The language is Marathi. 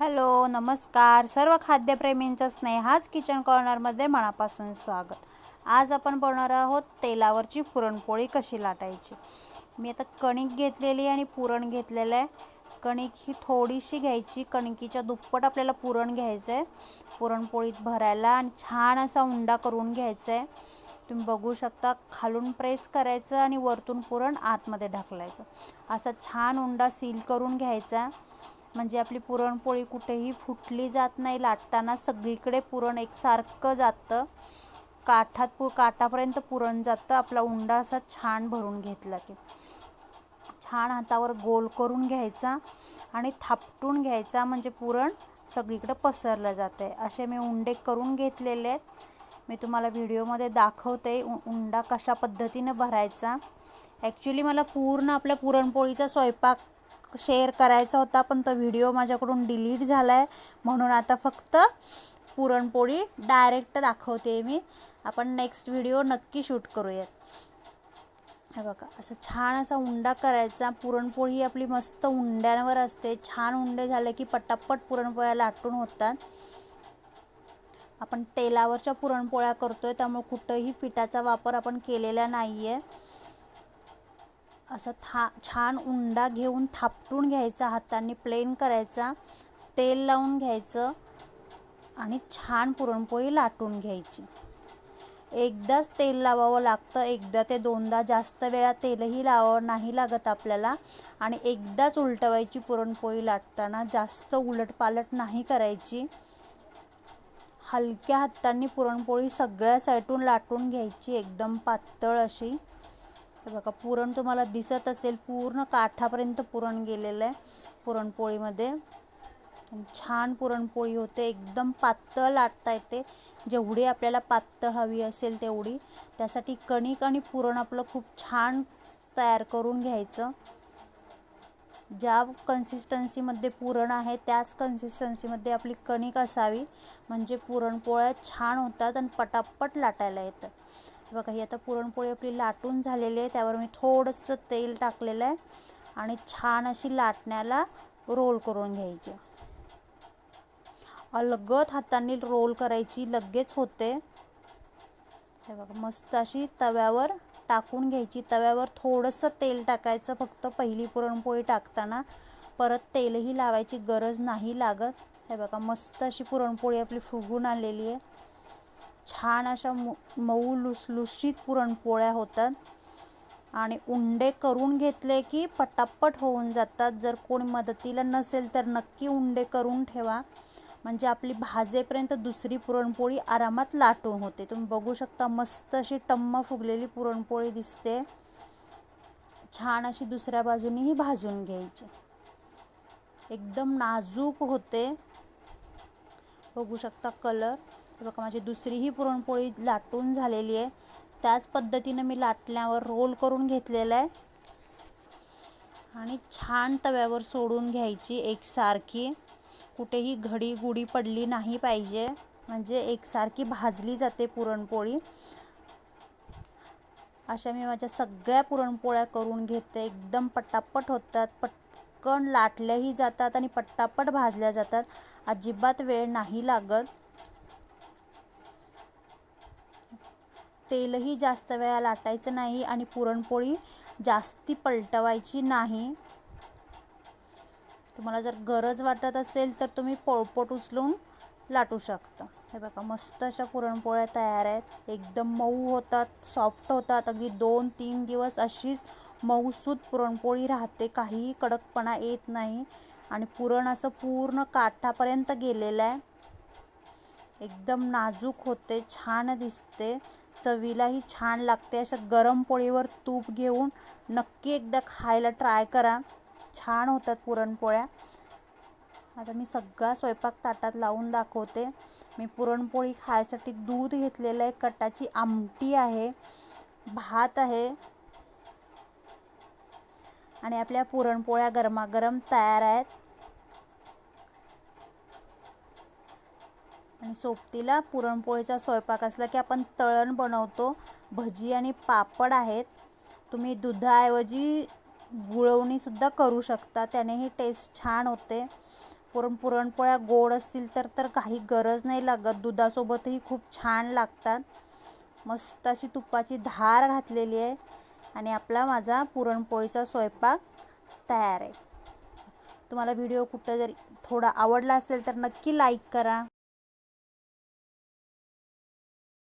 हॅलो नमस्कार. सर्व खाद्यप्रेमींचं स्नेहाच किचन कॉर्नरमध्ये मनापासून स्वागत. आज आपण बनवणार आहोत तेलावरची पुरणपोळी कशी लाटायची. मी आता कणिक घेतलेली आणि पुरण घेतलेलं आहे. कणिक ही थोडीशी घ्यायची. कणिकीच्या दुप्पट आपल्याला पुरण घ्यायचं आहे. पुरणपोळीत भरायला आणि छान असा उंडा करून घ्यायचा आहे. तुम्ही बघू शकता खालून प्रेस करायचं आणि वरतून पुरण आतमध्ये ढकलायचं. असा छान उंडा सील करून घ्यायचा. म्हणजे आपली पुरणपोळी कुठेही फुटली जात नाही लाटताना सगळीकडे पुरण एकसारखं जातं. काठात पु काठापर्यंत पुरण जातं. आपला उंडा असा छान भरून घेतला की. छान हातावर गोल करून घ्यायचा आणि थापटून घ्यायचा म्हणजे पुरण सगळीकडे पसरलं जातं आहे असे मी उंडे करून घेतलेले आहेत. मी तुम्हाला व्हिडिओमध्ये दाखवते उंडा कशा पद्धतीनं भरायचा. ॲक्च्युली मला पूर्ण आपल्या पुरणपोळीचा स्वयंपाक शेअर करायचा होता पण तो व्हिडिओ माझ्याकडून डिलीट झाला आहे म्हणून आता फक्त पुरणपोळी डायरेक्ट दाखवते मी. आपण नेक्स्ट व्हिडिओ नक्की शूट करूयात. हे बघा असं छान असा उंडा करायचा. पुरणपोळी ही आपली मस्त उंड्यांवर असते. छान उंडे झाले की पटापट पुरणपोळ्या लाटून होतात. आपण तेलावरच्या पुरणपोळ्या करतोय त्यामुळे कुठंही पिठाचा वापर आपण केलेला नाही आहे असं था छान उंडा घेऊन थापटून घ्यायचा हाताने प्लेन करायचा तेल लावून घ्यायचं आणि छान पुरणपोळी लाटून घ्यायची. एकदाच तेल लावावं लागतं एकदा ते दोनदा जास्त वेळा तेलही लावावं नाही लागत आपल्याला आणि एकदाच उलटवायची पुरणपोळी लाटताना जास्त उलटपालट नाही करायची. हलक्या हातांनी पुरणपोळी सगळ्या साईटून लाटून घ्यायची एकदम पातळ अशी. हे बघा पुरण तुम्हाला दिसत असेल पूर्ण काठापर्यंत पुरण गेलेलं आहे पुरणपोळीमध्ये. छान पुरणपोळी होते एकदम पातळ लाटता येते. जेवढी आपल्याला पातळ हवी असेल तेवढी. त्यासाठी कणिक आणि पुरण आपलं खूप छान तयार करून घ्यायचं. ज्या कन्सिस्टन्सीमध्ये पुरण आहे त्याच कन्सिस्टन्सीमध्ये आपली कणिक असावी. म्हणजे पुरणपोळ्या छान होतात आणि पटापट लाटायला हे बघा ही आता पुरणपोळी आपली लाटून झालेली आहे. त्यावर मी थोडंसं तेल टाकलेलं आहे आणि छान अशी लाटण्याला रोल करून घ्यायची. अलगत हातांनी रोल करायची लगेच होते. हे बघा मस्त अशी तव्यावर टाकून घ्यायची. तव्यावर थोडंसं तेल टाकायचं फक्त पहिली पुरणपोळी टाकताना. परत तेलही लावायची गरज नाही लागत. हे बघा मस्त अशी पुरणपोळी आपली फुगून आलेली आहे. छान अशा मऊ लुसलुशीत पुरणपोळ्या होतात. आणि उंडे करून घेतले की पटापट होऊन जातात. जर कोणी मदतीला नसेल तर नक्की उंडे करून ठेवा. म्हणजे आपली भाजेपर्यंत दुसरी पुरणपोळी आरामात लाटून होते. तुम्ही बघू शकता मस्त अशी टम्म फुगलेली पुरणपोळी दिसते. छान अशी दुसऱ्या बाजूनीही भाजून घ्यायची. एकदम नाजूक होते. बघू शकता कलर बघा माझी दुसरीही पुरणपोळी लाटून झालेली आहे. त्याच पद्धतीनं मी लाटल्यावर रोल करून घेतलेलं आहे. आणि छान तव्यावर सोडून घ्यायची एकसारखी. कुठेही घडी गुडी पडली नाही पाहिजे. म्हणजे एकसारखी भाजली जाते पुरणपोळी. अशा मी माझ्या सगळ्या पुरणपोळ्या करून घेते. एकदम पटापट होतात. पटकन लाटल्याही जातात आणि पटापट भाजल्या जातात. अजिबात वेळ नाही लागत. तेलही जास्त वेळा लाटायचं नाही आणि पुरणपोळी जास्ती पलटवायची नाही. तुम्हाला जर गरज वाटत असेल तर तुम्ही पोळपोट उचलून लाटू शकता. हे बघा मस्त अशा पुरणपोळ्या तयार आहेत. एकदम मऊ होतात सॉफ्ट होतात. अगदी दोन तीन दिवस अशीच मऊसूद पुरणपोळी राहते. काहीही कडकपणा येत नाही आणि पुरण असं पूर्ण काठापर्यंत गेलेलं आहे. एकदम नाजूक होते छान दिसते. चवीलाही छान लागते. अशा गरम पोळीवर तूप घेऊन नक्की एकदा खायला ट्राय करा. छान होतात पुरणपोळ्या. आता मी सगळा स्वयंपाक ताटात लावून दाखवते. मी पुरणपोळी खायसाठी दूध घेतलेलं आहे. कटाची आमटी आहे. भात आहे. आणि आपल्या पुरणपोळ्या गरमागरम तयार आहेत. आणि सोबतीला पुरणपोळीचा स्वयंपाक असला की आपण तळण बनवतो. भजी आणि पापड आहेत. तुम्ही दुधाऐवजी गुळवणीसुद्धा करू शकता. त्यानेही टेस्ट छान होते. पुरण पुरणपोळ्या गोड असतील तर तर काही गरज नाही लागत. दुधासोबतही खूप छान लागतात. मस्त अशी तुपाची धार घातलेली आहे आणि आपला माझा पुरणपोळीचा स्वयंपाक तयार आहे. तुम्हाला व्हिडिओ कुठं जरी थोडा आवडला असेल तर नक्की लाईक करा.